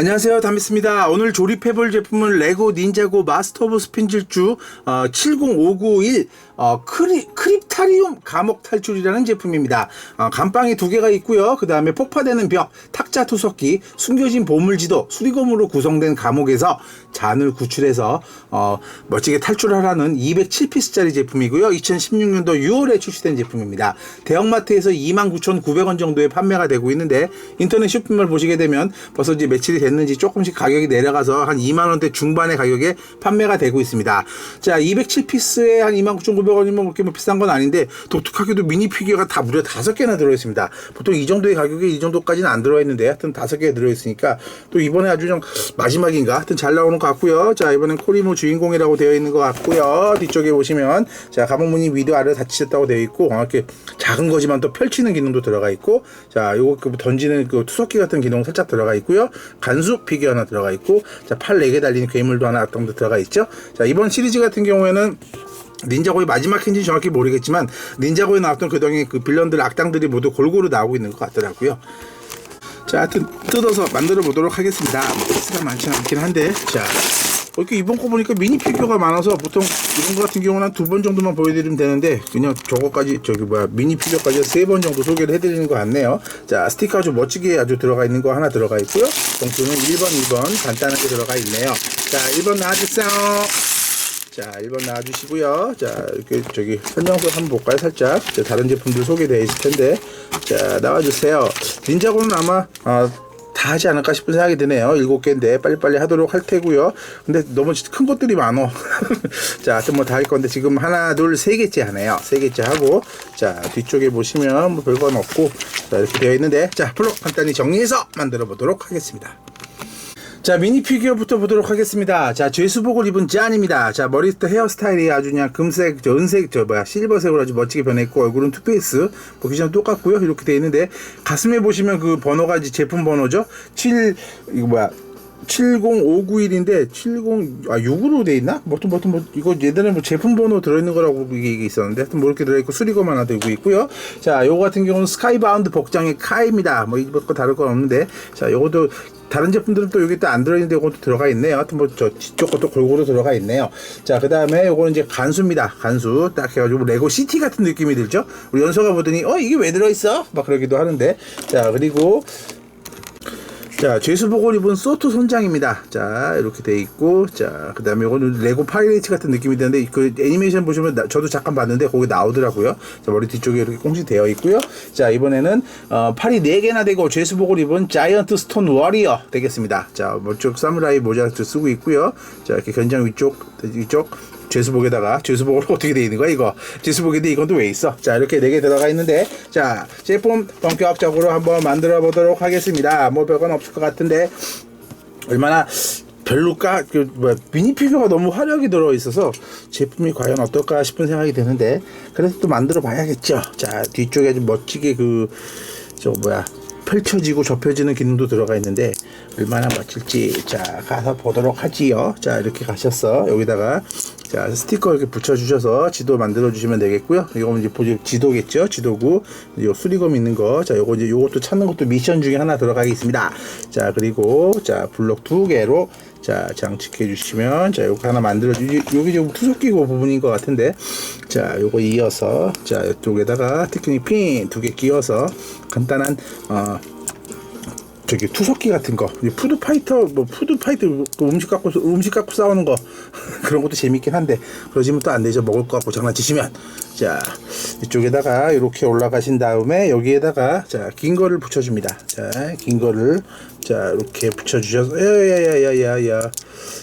안녕하세요. 담비스입니다. 오늘 조립해볼 제품은 레고 닌자고 마스터 오브 스핀질주 어, 70591 어, 크리, 크립타리움 감옥 탈출이라는 제품입니다. 어, 감방이 두 개가 있고요. 그 다음에 폭파되는 벽 탁자 투석기 숨겨진 보물지도 수리검으로 구성된 감옥에서 잔을 구출해서 어, 멋지게 탈출하라는 207피스짜리 제품이고요. 2016년도 6월에 출시된 제품입니다. 대형마트에서 29,900원 정도에 판매가 되고 있는데 인터넷 쇼핑몰 보시게 되면 벌써 이제 며칠이 됐는지 조금씩 가격이 내려가서 한 2만 원대 중반의 가격에 판매가 되고 있습니다. 자, 207피스에 한 29,900원 이면 그렇게 뭐 비싼 건 아닌데 독특하게도 미니 피규어가 다 무려 다섯 개나 들어 있습니다. 보통 이 정도의 가격에 이 정도까지는 안 들어 있는데 하여튼 다섯 개 들어 있으니까 또 이번에 아주 좀 마지막인가 하여튼 잘 나오는 것 같고요. 자, 이번엔 코리모 주인공이라고 되어 있는 것 같고요. 뒤쪽에 보시면 자, 가방무늬 위도 아래 닫히셨다고 되어 있고 이렇게 작은 거지만 또 펼치는 기능도 들어가 있고 자, 요거 그 던지는 그 투석기 같은 기능 살짝 들어가 있고요. 간수 피규어 하나 들어가 있고 자, 팔 4개 달린 괴물도 하나 정도 들어가 있죠. 자, 이번 시리즈 같은 경우에는 닌자고의 마지막 행진 정확히 모르겠지만 닌자고에 나왔던 그동안 그 빌런들 악당들이 모두 골고루 나오고 있는 것 같더라고요. 자, 하여튼 뜯어서 만들어 보도록 하겠습니다. 뭐 피스가 많지는 않긴 한데 자. 어, 이렇게 이번 거 보니까 미니 피규어가 많아서 보통 이런 거 같은 경우는 한 두 번 정도만 보여드리면 되는데 그냥 저거까지 저기 뭐야 미니 피규어까지 세 번 정도 소개를 해드리는 것 같네요 자 스티커 아주 멋지게 아주 들어가 있는 거 하나 들어가 있고요 봉투는 1번 2번 간단하게 들어가 있네요 자 1번 나와주세요 자 1번 나와주시고요 자 이렇게 저기 설명서 한번 볼까요 살짝 자, 다른 제품들 소개되어 있을 텐데 자 나와주세요 닌자고는 아마 어, 다 하지 않을까 싶은 생각이 드네요. 일곱 개인데 빨리빨리 하도록 할 테고요. 근데 너무 큰 것들이 많어. 자, 하여튼 뭐 다 할 건데 지금 하나, 둘, 세 개째 하네요. 세 개째 하고 자 뒤쪽에 보시면 뭐 별건 없고 자 이렇게 되어 있는데 자 블록 간단히 정리해서 만들어 보도록 하겠습니다. 자 미니 피규어부터 보도록 하겠습니다. 자 죄수복을 입은 짠입니다. 자 머리부터 헤어스타일이 아주 그냥 금색, 저 은색, 저 뭐야 실버색으로 아주 멋지게 변했고 얼굴은 투페이스 보기 전 똑같고요. 이렇게 돼 있는데 가슴에 보시면 그 번호가 이제 제품 번호죠. 7 이거 뭐야 70591인데 70 아 6으로 돼 있나? 뭐튼 뭐튼 뭐 이거 예전에 뭐 제품 번호 들어 있는 거라고 이게 있었는데 하여튼 뭐 이렇게 들어 있고 수리검 하나 들고 있고요. 자, 요거 같은 경우는 스카이바운드 복장의 카입니다. 뭐 이것과 다를 건 없는데 자, 요것도 다른 제품들은 또 여기 또 안 들어있는데 이것도 들어가 있네요. 하여튼 뭐 저 뒤쪽 것도 골고루 들어가 있네요. 자, 그 다음에 요거는 이제 간수입니다. 간수. 딱 해가지고 레고 시티 같은 느낌이 들죠? 우리 연서가 보더니, 어, 이게 왜 들어있어? 막 그러기도 하는데. 자, 그리고 자, 죄수복을 입은 소트 손장입니다. 자, 이렇게 돼 있고, 자, 그 다음에 이거는 레고 파이레이트 같은 느낌이 드는데, 그 애니메이션 보시면 나- 저도 잠깐 봤는데, 거기 나오더라고요. 자, 머리 뒤쪽에 이렇게 꽁시 되어 있고요. 자, 이번에는, 어, 팔이 4개나 되고, 죄수복을 입은 자이언트 스톤 워리어 되겠습니다. 자, 멋쪽 사무라이 모자를 쓰고 있고요. 자, 이렇게 견장 위쪽, 위쪽, 죄수복에다가 죄수복으로 어떻게 돼 있는 거야 이거? 죄수복인데 이건 또 왜 있어? 자 이렇게 네 개 들어가 있는데 자 제품 본격적으로 한번 만들어 보도록 하겠습니다. 뭐 별건 없을 것 같은데 얼마나 별로까 그뭐 미니 피규어가 너무 화력이 들어 있어서 제품이 과연 어떨까 싶은 생각이 드는데 그래서 또 만들어 봐야겠죠. 자 뒤쪽에 좀 멋지게 그 저 뭐야 펼쳐지고 접혀지는 기능도 들어가 있는데 얼마나 멋질지. 자 가서 보도록 하지요. 자 이렇게 가셨어 여기다가 자 스티커 이렇게 붙여주셔서 지도 만들어 주시면 되겠고요. 이거 이제 보지 지도겠죠? 지도구. 요 수리검 있는 거자 요거 이제 요것도 찾는 것도 미션 중에 하나 들어가겠습니다. 자 그리고 자 블록 두 개로 자 장착해 주시면 자 요거 하나 만들어 주 여기 좀 투석기고 부분인 것 같은데. 자 요거 이어서 자 이쪽에다가 테크닉 핀 두 개 끼워서 간단한 어 저기 투석기 같은 거. 푸드 파이터 뭐 푸드 파이터 그 음식 갖고 음식 갖고 싸우는 거. 그런 것도 재밌긴 한데 그러시면 또 안 되죠. 먹을 거 갖고 장난치시면. 자 이쪽에다가 이렇게 올라가신 다음에 여기에다가 자 긴 거를 붙여줍니다. 자긴 거를 자 이렇게 붙여주셔서 야야야야야야.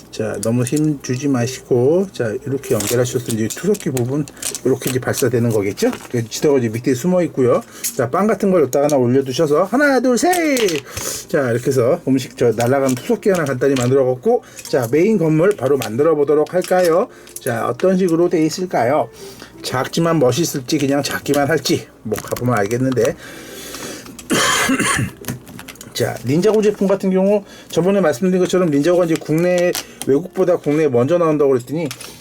자 너무 힘 주지 마시고 자 이렇게 연결하셔서 이제 투석기 부분 이렇게 이제 발사되는 거겠죠? 그 지도가 이제 밑에 숨어 있고요. 자 빵 같은 걸 여기다 하나 올려두셔서 하나 둘셋자 이렇게 해서 음식 저 날아가는 투석기 하나 간단히 만들어 갖고 자 메인 건물 바로 만들어 보도록 할까요? 자 어떤 식으로 돼 있을까요? 작지만 멋있을지 그냥 작기만 할지 뭐 가보면 알겠는데 자, 닌자고 제품 같은 경우 저번에 말씀드린 것처럼 닌자고가 이제 국내 외국보다 국내에 먼저 나온다고 그랬더니 또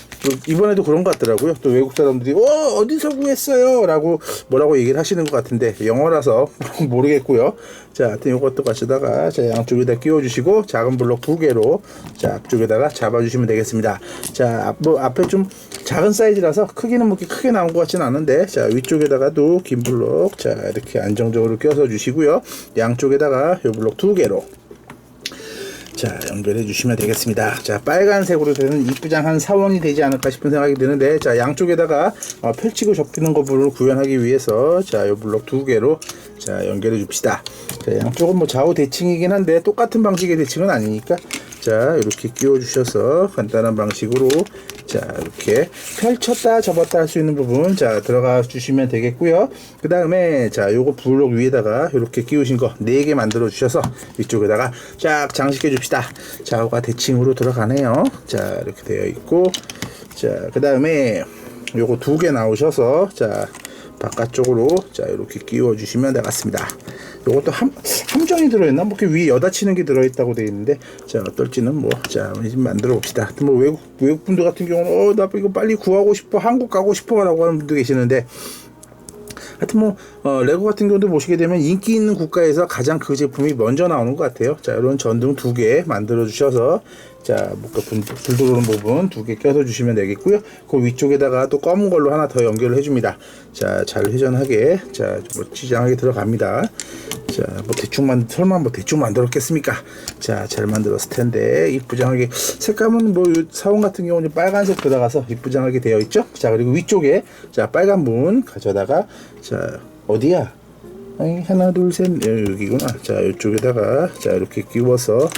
이번에도 그런 것 같더라고요. 또 외국 사람들이 어 어디서 구했어요?라고 뭐라고 얘기를 하시는 것 같은데 영어라서 모르겠고요. 자, 하여튼 이것도 가시다가 자 양쪽에다 끼워주시고 작은 블록 두 개로 자 앞쪽에다가 잡아주시면 되겠습니다. 자, 앞, 뭐 앞에 좀 작은 사이즈라서 크기는 뭐 크게 나온 것 같지는 않은데 자 위쪽에다가도 긴 블록 자 이렇게 안정적으로 껴서 주시고요. 양쪽에다가 요 블록 두 개로 자 연결해 주시면 되겠습니다. 자 빨간색으로 되는 이쁘장 한 사원이 되지 않을까 싶은 생각이 드는데 자 양쪽에다가 어, 펼치고 접히는 부분을 구현하기 위해서 자요 블록 두 개로 자 연결해 줍시다. 자 양쪽은 뭐 좌우 대칭이긴 한데 똑같은 방식의 대칭은 아니니까 자 이렇게 끼워 주셔서 간단한 방식으로 자 이렇게 펼쳤다 접었다 할 수 있는 부분 자 들어가 주시면 되겠고요. 그 다음에 자 요거 블록 위에다가 이렇게 끼우신 거 네 개 만들어 주셔서 위쪽에다가 쫙 장식해 줍시다. 좌우가 대칭으로 들어가네요. 자 이렇게 되어 있고 자 그 다음에 요거 두 개 나오셔서 자 바깥쪽으로 자 이렇게 끼워 주시면 되겠습니다. 요것도 함, 함정이 들어있나? 뭐 이렇게 위에 여닫히는 게 들어있다고 되어 있는데 자 어떨지는 뭐자 이제 만들어 봅시다. 뭐 외국 외국 분들 같은 경우는 어나 이거 빨리 구하고 싶어 한국 가고 싶어라고 하는 분도 계시는데 하여튼 뭐 어, 레고 같은 경우도 보시게 되면 인기 있는 국가에서 가장 그 제품이 먼저 나오는 것 같아요. 자 이런 전등 두 개 만들어 주셔서 자 뭔가 불, 불 들어오는 부분 두 개 껴서 주시면 되겠고요. 그 위쪽에다가 또 검은 걸로 하나 더 연결을 해줍니다. 자 잘 회전하게 자 멋지장하게 들어갑니다. 자 뭐 대충만 설마 뭐 대충 만들었겠습니까? 자 잘 만들었을 텐데 이쁘장하게 색감은 뭐요 사원 같은 경우는 빨간색 들어가서 이쁘장하게 되어 있죠. 자 그리고 위쪽에 자 빨간 문 가져다가 자 어디야? 아니, 하나 둘셋 여기구나. 자 이쪽에다가 자 이렇게 끼워서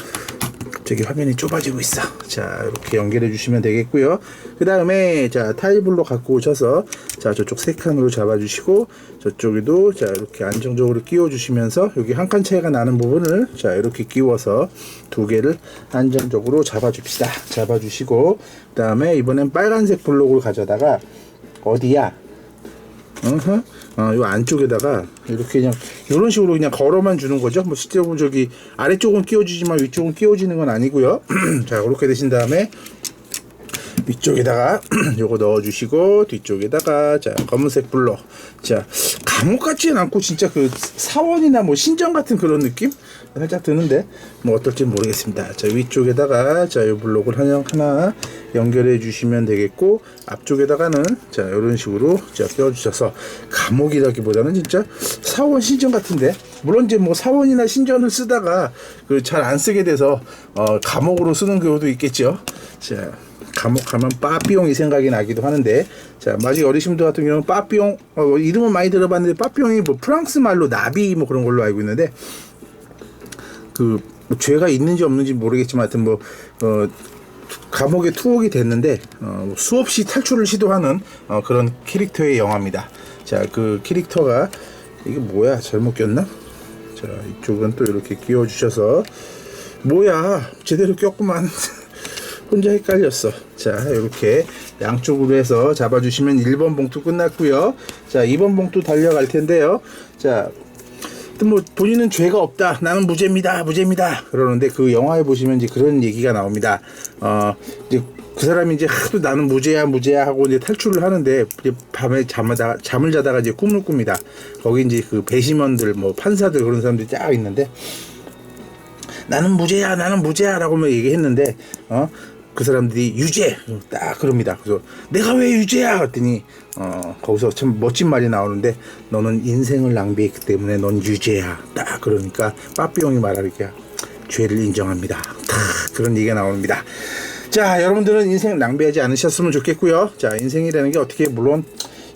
갑자기 화면이 좁아지고 있어. 자, 이렇게 연결해 주시면 되겠고요. 그 다음에, 자, 타일블로 갖고 오셔서, 자, 저쪽 세 칸으로 잡아주시고, 저쪽에도, 자, 이렇게 안정적으로 끼워 주시면서, 여기 한 칸 차이가 나는 부분을, 자, 이렇게 끼워서 두 개를 안정적으로 잡아줍시다. 잡아주시고, 그 다음에 이번엔 빨간색 블록을 가져다가, 어디야? 어허. 어, 요 안쪽에다가 이렇게 그냥 이런 식으로 그냥 걸어만 주는 거죠. 뭐 실제로 저기 아래쪽은 끼워주지만 위쪽은 끼워지는 건 아니고요. 자, 그렇게 되신 다음에 위쪽에다가 요거 넣어주시고 뒤쪽에다가 자 검은색 블러. 자 감옥 같지는 않고 진짜 그 사원이나 뭐 신전 같은 그런 느낌? 살짝 드는데 뭐 어떨지 모르겠습니다. 자 위쪽에다가 자요 블록을 하나, 하나 연결해 주시면 되겠고 앞쪽에다가는 자 이런 식으로 자 껴주셔서 감옥이라기보다는 진짜 사원 신전 같은데 물론 이제 뭐 사원이나 신전을 쓰다가 그 잘 안 쓰게 돼서 어 감옥으로 쓰는 경우도 있겠죠. 자 감옥 가면 빠삐용이 생각이 나기도 하는데 자 마지 어리신 분들 같은 경우는 빠삐용 어, 이름은 많이 들어봤는데 빠삐용이 뭐 프랑스 말로 나비 뭐 그런 걸로 알고 있는데 그 뭐 죄가 있는지 없는지 모르겠지만 하여튼 뭐 어, 감옥에 투옥이 됐는데 어, 수없이 탈출을 시도하는 어, 그런 캐릭터의 영화입니다. 자 그 캐릭터가 이게 뭐야 잘못 꼈나? 자 이쪽은 또 이렇게 끼워 주셔서 뭐야 제대로 꼈구만. 혼자 헷갈렸어. 자, 이렇게 양쪽으로 해서 잡아주시면 1번 봉투 끝났고요. 자, 2번 봉투 달려갈 텐데요. 자, 뭐 본인은 죄가 없다. 나는 무죄입니다. 무죄입니다. 그러는데 그 영화에 보시면 이제 그런 얘기가 나옵니다. 어, 이제 그 사람이 이제 하도 나는 무죄야 무죄야 하고 이제 탈출을 하는데 이제 밤에 잠하다 잠을 자다가 이제 꿈을 꿉니다. 거기 이제 그 배심원들 뭐 판사들 그런 사람들이 쫙 있는데 나는 무죄야 나는 무죄야라고 막 얘기했는데 어 그 사람들이 유죄 딱 그럽니다. 그래서 내가 왜 유죄야 그랬더니 어 거기서 참 멋진 말이 나오는데 너는 인생을 낭비했기 때문에 넌 유죄야 딱 그러니까 빠삐용이 말하기야 죄를 인정합니다. 딱 그런 얘기가 나옵니다. 자 여러분들은 인생 낭비하지 않으셨으면 좋겠고요. 자 인생이라는 게 어떻게 물론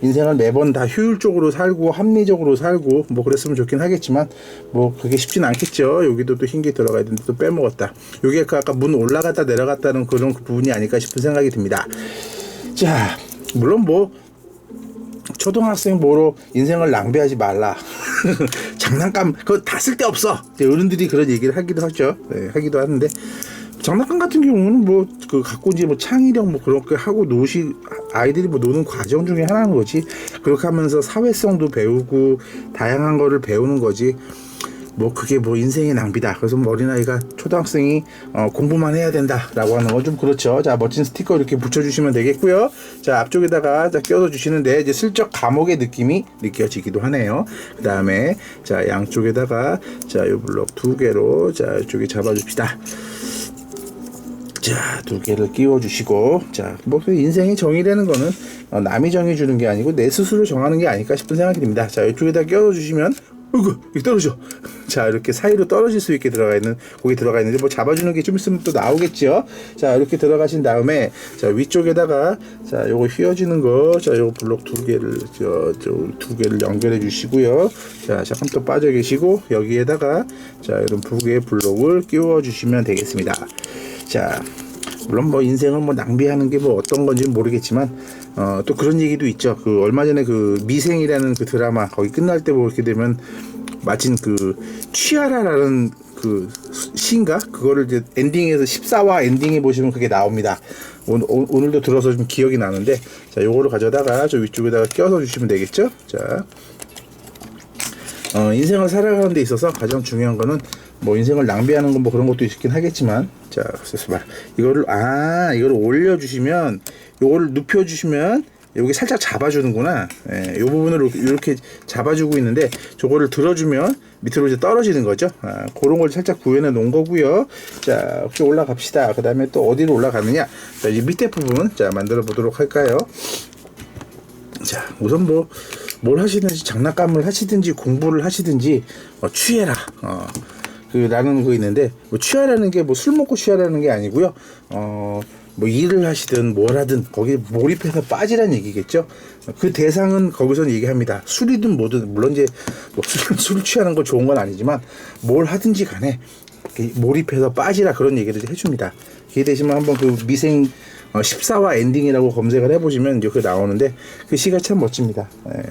인생을 매번 다 효율적으로 살고 합리적으로 살고 뭐 그랬으면 좋긴 하겠지만 뭐 그게 쉽진 않겠죠. 여기도 또 흰 게 들어가야 되는데 또 빼먹었다. 요게 그 아까 문 올라갔다 내려갔다는 그런 부분이 아닐까 싶은 생각이 듭니다. 자 물론 뭐 초등학생 뭐로 인생을 낭비하지 말라. 장난감 그거 다 쓸데없어. 어른들이 그런 얘기를 하기도 하죠. 네, 하기도 하는데 장난감 같은 경우는 뭐 그 갖고 이제 뭐 창의력 뭐 그렇게 하고 노시 아이들이 뭐 노는 과정 중에 하나인 거지. 그렇게 하면서 사회성도 배우고 다양한 거를 배우는 거지. 뭐 그게 뭐 인생의 낭비다. 그래서 뭐 어린아이가 초등학생이 어, 공부만 해야 된다라고 하는 건 좀 그렇죠. 자 멋진 스티커 이렇게 붙여주시면 되겠고요. 자 앞쪽에다가 자 껴서 주시는데 이제 슬쩍 감옥의 느낌이 느껴지기도 하네요. 그 다음에 자 양쪽에다가 자요 블럭 두 개로 자 이쪽에 잡아줍시다. 자, 두 개를 끼워주시고, 자, 뭐, 그 인생의 정의라는 거는 어, 남이 정해주는 게 아니고 내 스스로 정하는 게 아닐까 싶은 생각이 듭니다. 자, 이쪽에다 끼워주시면, 어이구, 이게 떨어져. 자, 이렇게 사이로 떨어질 수 있게 들어가 있는, 거기 들어가 있는데, 뭐 잡아주는 게 좀 있으면 또 나오겠죠? 자, 이렇게 들어가신 다음에, 자, 위쪽에다가, 자, 요거 휘어지는 거, 자, 요거 블록 두 개를, 저, 저, 두 개를 연결해 주시고요. 자, 잠깐 또 빠져 계시고, 여기에다가, 자, 이런 두 개의 블록을 끼워 주시면 되겠습니다. 자, 물론 뭐 인생을 뭐 낭비하는 게 뭐 어떤 건지 는 모르겠지만 어, 또 그런 얘기도 있죠. 그 얼마 전에 그 미생이라는 그 드라마 거기 끝날 때 보게 되면 마침 그 취하라라는 그 시인가 그거를 이제 엔딩에서 14화 엔딩에 보시면 그게 나옵니다. 오늘, 오- 오늘도 들어서 좀 기억이 나는데 자 요거를 가져다가 저 위쪽에다가 껴서 주시면 되겠죠. 자 어, 인생을 살아가는 데 있어서 가장 중요한 거는 뭐 인생을 낭비하는 건 뭐 그런 것도 있긴 하겠지만 자 그래서 봐 이거를 아 이거를 올려주시면 요거를 눕혀주시면 여기 살짝 잡아주는구나. 예, 요 부분을 이렇게 잡아주고 있는데 저거를 들어주면 밑으로 이제 떨어지는 거죠. 아, 그런 걸 살짝 구현해 놓은 거고요. 자 혹시 올라갑시다. 그 다음에 또 어디로 올라가느냐? 자 이제 밑에 부분 자 만들어 보도록 할까요? 자, 우선 뭐, 뭘 하시든지 장난감을 하시든지 공부를 하시든지 어, 취해라. 어, 그 라는 거 있는데 뭐 취하라는 게 뭐 술 먹고 취하라는 게 아니고요. 어, 뭐 일을 하시든 뭘 하든 거기에 몰입해서 빠지라는 얘기겠죠. 그 대상은 거기서 얘기합니다. 술이든 뭐든 물론 이제 뭐 술, 술 취하는 거 좋은 건 아니지만 뭘 하든지 간에 몰입해서 빠지라 그런 얘기를 해줍니다. 기회 되시면 한번 그 미생 어, 14화 엔딩이라고 검색을 해보시면 이렇게 나오는데 그 시가 참 멋집니다. 예.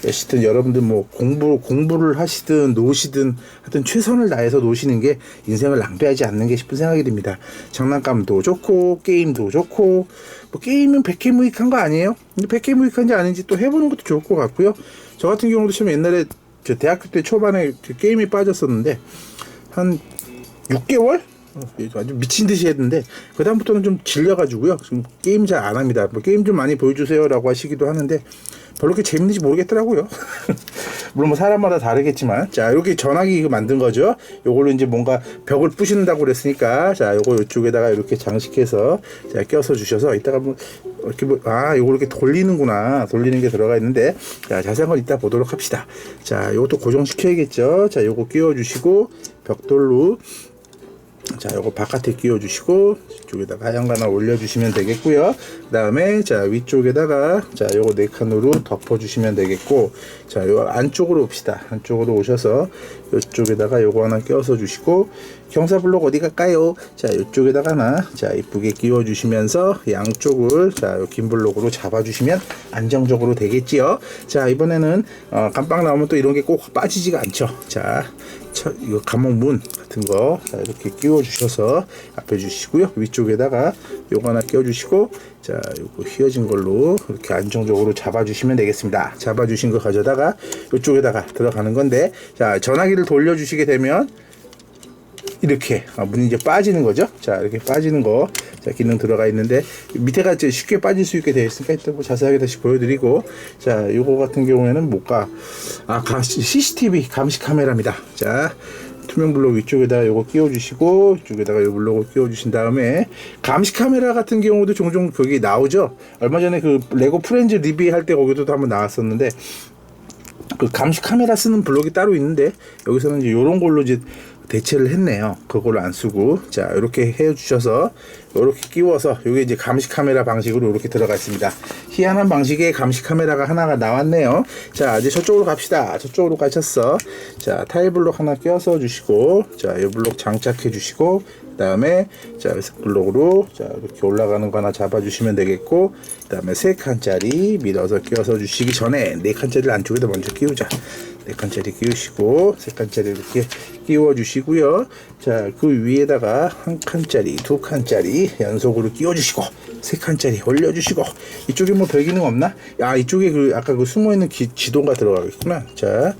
자, 여시튼 여러분들 뭐 공부 공부를 하시든 노시든 하여튼 최선을 다해서 노시는 게 인생을 낭비하지 않는 게 싶은 생각이 듭니다. 장난감도 좋고 게임도 좋고 뭐 게임은 백해 무익한 거 아니에요? 근데 백해 무익한지 아닌지 또 해보는 것도 좋을 것 같고요. 저 같은 경우도 참 옛날에 저 대학교 때 초반에 그 게임에 빠졌었는데 한 6개월? 어, 아주 미친 듯이 했는데 그 다음부터는 좀 질려가지고요. 지금 게임 잘 안 합니다. 뭐 게임 좀 많이 보여주세요라고 하시기도 하는데 별로 그렇게 재밌는지 모르겠더라고요. 물론 뭐 사람마다 다르겠지만 자 이렇게 전화기 이거 만든 거죠. 요걸로 이제 뭔가 벽을 부신다고 그랬으니까 자 요거 이쪽에다가 이렇게 장식해서 자 껴서 주셔서 이따가 뭐 이렇게 뭐 아 요거 이렇게 돌리는구나 돌리는 게 들어가 있는데 자 자세한 건 이따 보도록 합시다. 자 요것도 고정시켜야겠죠. 자 요거 끼워 주시고 벽돌로 자, 요거 바깥에 끼워 주시고 이쪽에다가 하얀 거 하나 올려 주시면 되겠고요. 그 다음에 자, 위쪽에다가 자, 요거 네 칸으로 덮어 주시면 되겠고 자, 요 안쪽으로 옵시다. 안쪽으로 오셔서 요쪽에다가 요거 하나 껴서 주시고 경사 블록 어디 갈까요? 자, 요쪽에다가 하나 자, 이쁘게 끼워 주시면서 양쪽을 자, 요긴 블록으로 잡아 주시면 안정적으로 되겠지요. 자, 이번에는 어, 깜빡 나오면 또 이런 게 꼭 빠지지가 않죠. 자, 첫, 이거 감옥문 같은 거 자, 이렇게 끼워 주셔서 앞에 주시고요 위쪽에다가 요거 하나 끼워 주시고 자 요거 휘어진 걸로 이렇게 안정적으로 잡아 주시면 되겠습니다 잡아 주신 거 가져다가 이쪽에다가 들어가는 건데 자 전화기를 돌려 주시게 되면 이렇게 아, 문이 이제 빠지는 거죠. 자 이렇게 빠지는 거, 자 기능 들어가 있는데 밑에가 이제 쉽게 빠질 수 있게 되어 있으니까 이따 뭐 자세하게 다시 보여드리고, 자 요거 같은 경우에는 뭐가 아 가- CCTV 감시 카메라입니다. 자 투명 블록 위쪽에다 요거 끼워주시고 이쪽에다가 요 블록을 끼워주신 다음에 감시 카메라 같은 경우도 종종 거기 나오죠. 얼마 전에 그 레고 프렌즈 리뷰할 때 거기도 한번 나왔었는데 그 감시 카메라 쓰는 블록이 따로 있는데 여기서는 이제 요런 걸로 이제 대체를 했네요. 그걸 안 쓰고 자 이렇게 해 주셔서 이렇게 끼워서 이게 이제 감시 카메라 방식으로 이렇게 들어가 있습니다. 희한한 방식의 감시 카메라가 하나가 나왔네요. 자 이제 저쪽으로 갑시다. 저쪽으로 가셨어. 자 타일 블록 하나 껴서 주시고 자이 블록 장착해 주시고 그다음에 자 블록으로 자 이렇게 올라가는 거 하나 잡아주시면 되겠고 그다음에 세 칸짜리 밀어서 끼워서 주시기 전에 네 칸짜리를 안쪽에다 먼저 끼우자 네 칸짜리 끼우시고 세 칸짜리 이렇게 끼워 주시고요. 자, 그 위에다가 한 칸짜리, 두 칸짜리 연속으로 끼워 주시고 세 칸짜리 올려 주시고 이쪽에 뭐 별 기능 없나? 아, 이쪽에 그 아까 그 숨어 있는 지도가 들어가겠구나. 자,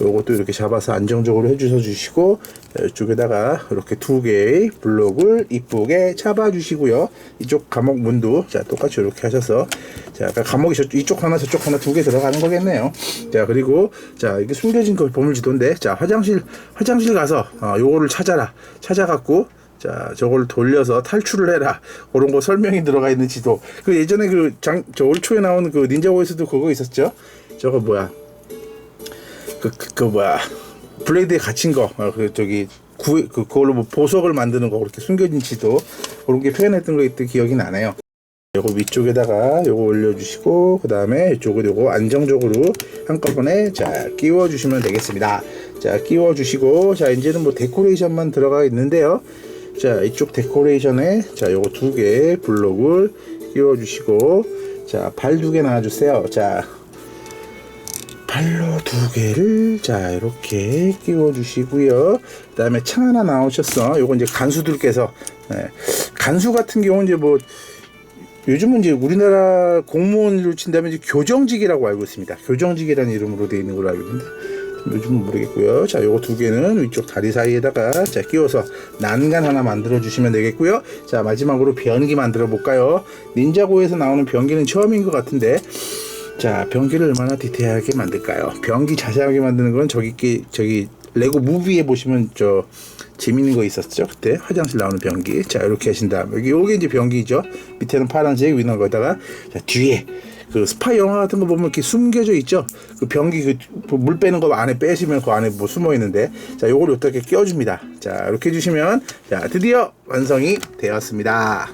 요것도 이렇게 잡아서 안정적으로 해 주셔 주시고 자, 이쪽에다가 이렇게 두 개의 블록을 이쁘게 잡아 주시고요. 이쪽 감옥 문도 자, 똑같이 이렇게 하셔서 자, 아까 감옥이 저, 이쪽 하나 저쪽 하나 두 개 들어가는 거겠네요. 자, 그리고 자, 이게 숨겨진 거 보물 지도인데 자, 화장실 화장 실 가서 어, 요거를 찾아라. 찾아갖고 자, 저걸 돌려서 탈출을 해라. 그런 거 설명이 들어가 있는 지도. 그 예전에 그 장, 저올 초에 나온 그 닌자고에서도 그거 있었죠? 저거 뭐야? 그, 그, 그 뭐야? 블레이드에 갇힌 거. 어, 그 저기 구, 그, 그걸로 뭐 보석을 만드는 거 그렇게 숨겨진 지도. 그런 게 표현했던 거 있던 기억이 나네요. 요거 위쪽에다가 요거 올려주시고 그 다음에 이쪽을 요거 안정적으로 한꺼번에 자 끼워 주시면 되겠습니다 자 끼워 주시고 자 이제는 뭐 데코레이션만 들어가 있는데요 자 이쪽 데코레이션에 자 요거 두 개 블록을 끼워 주시고 자 발 두개놔 주세요 자 발로 두 개를 자 이렇게 끼워 주시고요. 그 다음에 창 하나 나오셨어. 요거 이제 간수들께서 예, 간수 같은 경우는 이제 뭐 요즘은 이제 우리나라 공무원으로 친다면 이제 교정직이라고 알고 있습니다. 교정직이라는 이름으로 되어 있는 걸로 알고 있는데 요즘은 모르겠고요. 자, 요거 두 개는 위쪽 다리 사이에다가 자 끼워서 난간 하나 만들어 주시면 되겠고요. 자, 마지막으로 변기 만들어 볼까요? 닌자고에서 나오는 변기는 처음인 것 같은데 자, 변기를 얼마나 디테일하게 만들까요? 변기 자세하게 만드는 건 저기 끼- 저기 레고 무비에 보시면 저 재밌는 거 있었죠. 그때 화장실 나오는 변기. 자, 이렇게 하신 다음에 여기 요게 이제 변기죠. 밑에는 파란색, 위는 거다가 자, 뒤에 그 스파 영화 같은 거 보면 이렇게 숨겨져 있죠. 그 변기 그 물 빼는 거 안에 빼시면 그 안에 뭐 숨어 있는데 자, 요걸 어떻게 끼워줍니다. 자, 이렇게 해주시면 자, 드디어 완성이 되었습니다.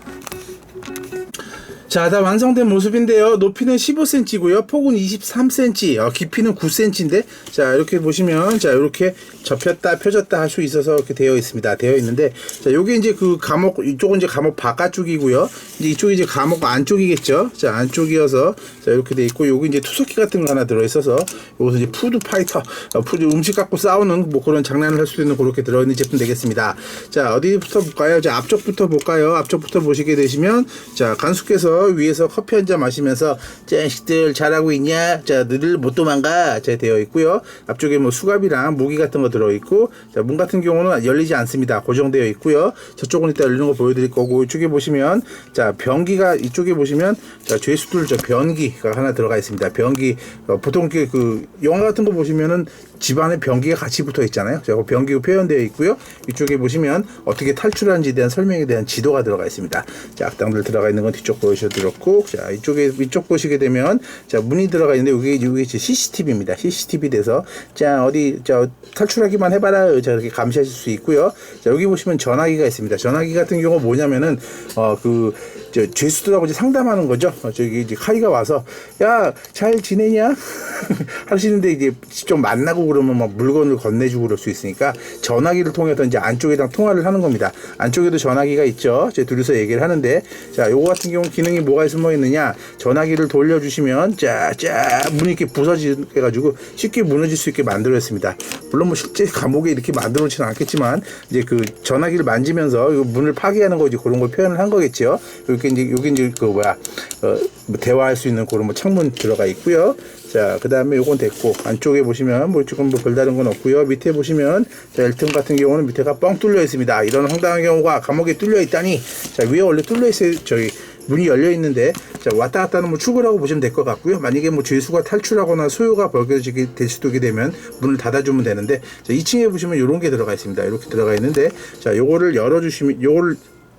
자, 다 완성된 모습인데요. 높이는 15cm고요. 폭은 23cm, 어, 깊이는 9cm인데, 자, 이렇게 보시면, 자, 이렇게 접혔다, 펴졌다 할 수 있어서 이렇게 되어 있습니다. 되어 있는데, 자, 요게 이제 그 감옥, 이쪽은 이제 감옥 바깥쪽이고요. 이제 이쪽이 이제 감옥 안쪽이겠죠. 자, 안쪽이어서, 자, 이렇게 돼 있고, 요기 이제 투석기 같은 거 하나 들어 있어서, 요것은 이제 푸드 파이터, 어, 푸드 음식 갖고 싸우는 뭐 그런 장난을 할 수도 있는 그렇게 들어 있는 제품 되겠습니다. 자, 어디부터 볼까요? 자, 앞쪽부터 볼까요? 앞쪽부터 보시게 되시면, 자, 간수께서 위에서 커피 한 잔 마시면서, 자식들 잘하고 있냐? 자, 너들 못 도망가. 자, 되어 있고요. 앞쪽에 뭐 수갑이랑 무기 같은 거 들어 있고, 자, 문 같은 경우는 열리지 않습니다. 고정되어 있고요. 저쪽은 이따 열리는 거 보여 드릴 거고, 이쪽에 보시면, 자, 변기가, 이쪽에 보시면, 자, 죄수들 저 변기가 하나 들어가 있습니다. 변기, 어, 보통 그, 그, 영화 같은 거 보시면은 집안에 변기가 같이 붙어 있잖아요. 자, 그 변기가 표현되어 있고요. 이쪽에 보시면 어떻게 탈출하는지에 대한 설명에 대한 지도가 들어가 있습니다. 자, 악당들 들어가 있는 건 뒤쪽 보 그렇고, 자, 이쪽에, 이쪽 보시게 되면, 자, 문이 들어가 있는데, 여기, 여기 CCTV입니다. CCTV 돼서, 자, 어디, 자, 탈출하기만 해봐라. 자, 이렇게 감시하실 수 있고요. 자, 여기 보시면 전화기가 있습니다. 전화기 같은 경우 뭐냐면은, 어, 그, 저, 죄수들하고 이제 상담하는 거죠. 어, 저기, 이제 카이가 와서, 야, 잘 지내냐? 하시는데, 이제 직접 만나고 그러면 막 물건을 건네주고 그럴 수 있으니까, 전화기를 통해서 이제 안쪽에랑 통화를 하는 겁니다. 안쪽에도 전화기가 있죠. 제 둘이서 얘기를 하는데, 자, 요거 같은 경우 기능이 뭐가 숨어 있느냐? 전화기를 돌려주시면, 자, 자, 문이 이렇게 부서지게 가지고 쉽게 무너질 수 있게 만들어냈습니다. 물론 뭐 실제 감옥에 이렇게 만들어 놓지는 않겠지만, 이제 그 전화기를 만지면서 이 문을 파괴하는 거 이제 그런 걸 표현을 한 거겠죠. 이렇게 이제 여기 이제 그 뭐야, 어, 뭐 대화할 수 있는 그런 뭐 창문 들어가 있고요. 자, 그 다음에 요건 됐고, 안쪽에 보시면 뭐 조금 뭐 별다른 건 없고요. 밑에 보시면, 자, 1등 같은 경우는 밑에가 뻥 뚫려 있습니다. 이런 황당한 경우가 감옥에 뚫려 있다니, 자, 위에 원래 뚫려 있어요. 저기, 문이 열려 있는데, 자, 왔다 갔다 하는 뭐 출구라고 보시면 될 것 같고요. 만약에 뭐 죄수가 탈출하거나 소요가 벌겨지게 될 수도 있게 되면 문을 닫아주면 되는데, 자, 2층에 보시면 요런 게 들어가 있습니다. 이렇게 들어가 있는데, 자, 요거를 열어주시면, 요거를,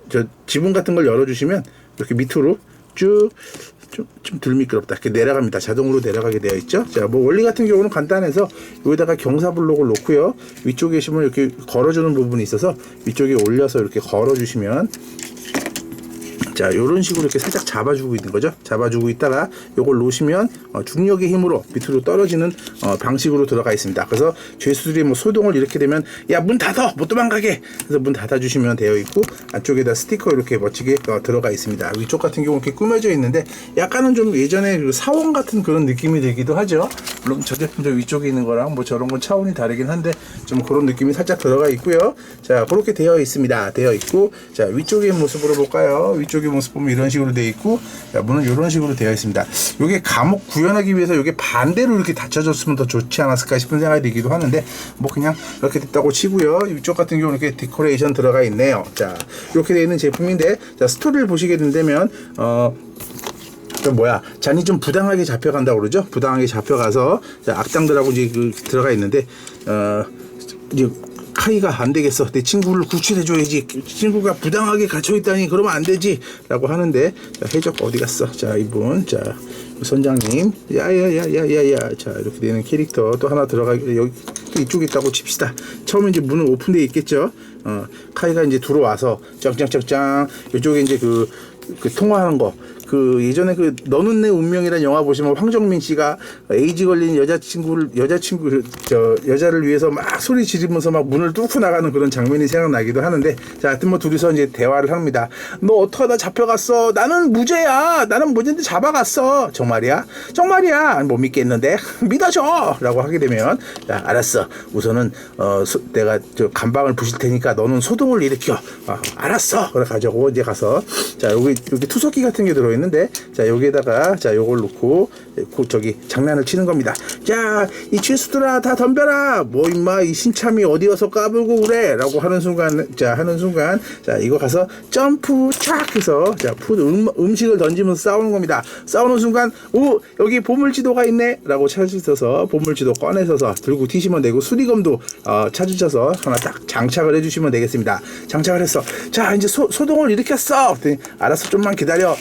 저, 지붕 같은 걸 열어주시면, 이렇게 밑으로 쭉, 좀, 좀 덜 미끄럽다. 이렇게 내려갑니다. 자동으로 내려가게 되어 있죠. 자, 뭐 원리 같은 경우는 간단해서 여기다가 경사 블록을 놓고요. 위쪽에 계시면 이렇게 걸어주는 부분이 있어서 위쪽에 올려서 이렇게 걸어주시면 자, 요런 식으로 이렇게 살짝 잡아주고 있는 거죠. 잡아주고 있다가 요걸 놓으시면 어, 중력의 힘으로 밑으로 떨어지는 어, 방식으로 들어가 있습니다. 그래서 죄수들이 뭐 소동을 이렇게 되면 야 문 닫아 못 도망가게 그래서 문 닫아 주시면 되어 있고 안쪽에다 스티커 이렇게 멋지게 어, 들어가 있습니다. 위쪽 같은 경우 이렇게 꾸며져 있는데 약간은 좀 예전에 그 사원 같은 그런 느낌이 들기도 하죠. 물론 저 제품도 위쪽에 있는 거랑 뭐 저런 건 차원이 다르긴 한데 좀 그런 느낌이 살짝 들어가 있고요. 자 그렇게 되어 있습니다. 되어 있고 자 위쪽의 모습으로 볼까요? 위쪽 의 모습 보면 이런 식으로 되어 있고 자, 문은 이런 식으로 되어 있습니다. 이게 감옥 구현하기 위해서 이게 반대로 이렇게 닫혀졌으면 더 좋지 않았을까 싶은 생각이 들기도 하는데 뭐 그냥 이렇게 됐다고 치고요. 이쪽 같은 경우는 이렇게 데코레이션 들어가 있네요. 자 이렇게 되어 있는 제품인데 자 스토리를 보시게 된다면 어. 그 뭐야 잔이 좀 부당하게 잡혀간다 고 그러죠 부당하게 잡혀가서 자, 악당들하고 이제 그 들어가 있는데 어 이제 카이가 안 되겠어. 내 친구를 구출해줘야지. 친구가 부당하게 갇혀 있다니 그러면 안 되지. 라고 하는데 자, 해적 어디 갔어? 자 이분. 자 선장님. 야 야 야 야 야 야. 자 이렇게 되는 캐릭터 또 하나 들어가 여기 또 이쪽에 있다고 칩시다. 처음에 이제 문은 오픈되어 있겠죠? 어 카이가 이제 들어와서 짱짱짱짱 이쪽에 이제 그, 그 통화하는 거 그 예전에 그 너는 내 운명이라는 영화 보시면 황정민 씨가 에이즈 걸린 여자친구를 여자친구 저 여자를 위해서 막 소리 지르면서 막 문을 뚫고 나가는 그런 장면이 생각나기도 하는데 자 하여튼 뭐 둘이서 이제 대화를 합니다 너 어떡하다 잡혀갔어? 나는 무죄야. 나는 무죄인데 잡아갔어 정말이야? 정말이야 못 믿겠는데? 믿어줘. 라고 하게 되면 자 알았어. 우선은 어 소- 내가 저 간방을 부실 테니까 너는 소동을 일으켜 어, 알았어. 그래 가지고 이제 가서 자 여기 여기 투석기 같은 게 들어 있는 데 자 여기에다가 자 요걸 놓고 고 저기 장난을 치는 겁니다. 자이 죄수들아 다 덤벼라! 뭐 임마 이 신참이 어디 가서 까불고 그래 라고 하는 순간 자 하는 순간 자 이거 가서 점프 촥 해서 자 푸드 음, 음식을 던지면서 싸우는 겁니다. 싸우는 순간 오 여기 보물지도가 있네 라고 찾으셔서 보물지도 꺼내셔서 들고 튀시면 되고 수리검도 어, 찾으셔서 하나 딱 장착을 해주시면 되겠습니다. 장착을 했어. 자 이제 소, 소동을 일으켰어! 알았어 좀만 기다려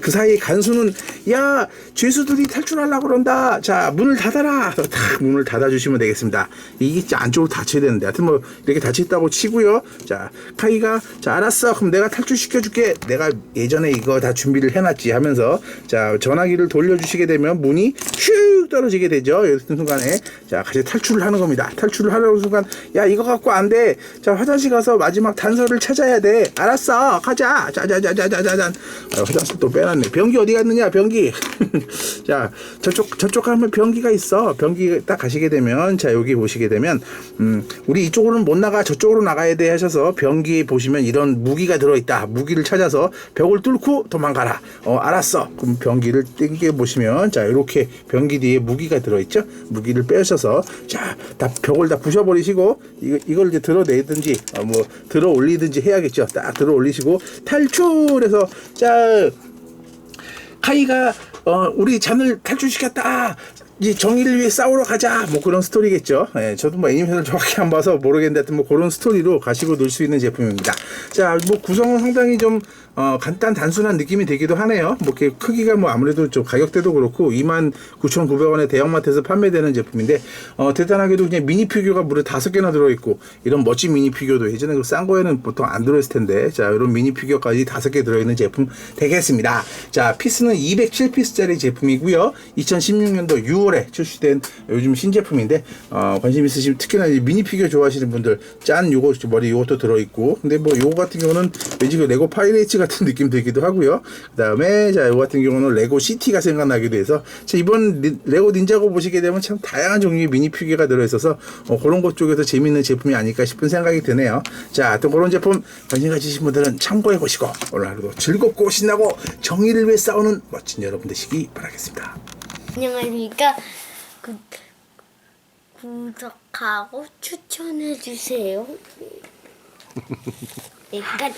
그 사이에 간수는 야 죄수들이 탈출하려고 그런다. 자 문을 닫아라. 탁 문을 닫아주시면 되겠습니다. 이게 안쪽으로 닫혀야 되는데. 하여튼 뭐 이렇게 닫혀있다고 치고요. 자 카이가 자 알았어. 그럼 내가 탈출시켜줄게. 내가 예전에 이거 다 준비를 해놨지 하면서 자 전화기를 돌려주시게 되면 문이 슉 떨어지게 되죠. 이런 순간에. 자 같이 탈출을 하는 겁니다. 탈출을 하려는 순간 야 이거 갖고 안 돼 자 화장실 가서 마지막 단서를 찾아야 돼. 알았어. 가자. 자자자자자자잔 아, 화장실 또 빼놨네. 변기 어디 갔느냐? 변기 자 저쪽 저쪽 가면 변기가 있어. 변기 딱 가시게 되면 자 여기 보시게 되면 음 우리 이쪽으로는 못 나가 저쪽으로 나가야 돼 하셔서 변기 보시면 이런 무기가 들어있다. 무기를 찾아서 벽을 뚫고 도망가라. 어 알았어. 그럼 변기를 땡겨 보시면 자 이렇게 변기 뒤에 무기가 들어있죠? 무기를 빼셔서 자 다 벽을 다 부셔버리시고 이거, 이걸 이제 들어내든지 어, 뭐 들어 올리든지 해야겠죠? 딱 들어 올리시고 탈출해서 자 카이가 어, 우리 잔을 탈출시켰다. 이 정의를 위해 싸우러 가자. 뭐 그런 스토리겠죠. 예, 저도 뭐 애니메이션을 정확히 안 봐서 모르겠는데 하여튼 뭐 그런 스토리로 가시고 놀 수 있는 제품입니다. 자, 뭐 구성은 상당히 좀 어, 간단 단순한 느낌이 되기도 하네요. 뭐 이렇게 크기가 뭐 아무래도 좀 가격대도 그렇고 29,900원에 대형마트에서 판매되는 제품인데 어, 대단하게도 그냥 미니 피규어가 무려 다섯 개나 들어있고 이런 멋진 미니 피규어도 예전에 그 싼 거에는 보통 안 들어있을 텐데 자 이런 미니 피규어까지 다섯 개 들어있는 제품 되겠습니다. 자 피스는 207피스짜리 제품이고요. 2016년도 6월에 출시된 요즘 신제품인데 어, 관심 있으시면 특히나 미니 피규어 좋아하시는 분들 짠 요거 머리 요것도 들어있고 근데 뭐 요거 같은 경우는 왠지 그 레고 파이레이츠 같은 느낌 들기도 하고요. 그 다음에 자 요거 같은 경우는 레고 시티가 생각나기도 해서 자 이번 니- 레고 닌자고 보시게 되면 참 다양한 종류의 미니 피규어가 들어있어서 어, 그런 것 쪽에서 재밌는 제품이 아닐까 싶은 생각이 드네요. 자, 또 그런 제품 관심 가지신 분들은 참고해 보시고 오늘 하루도 즐겁고 신나고 정의를 위해 싸우는 멋진 여러분 되시기 바라겠습니다. 안녕하십니까. 구, 구독하고 추천해 주세요. 여기까지.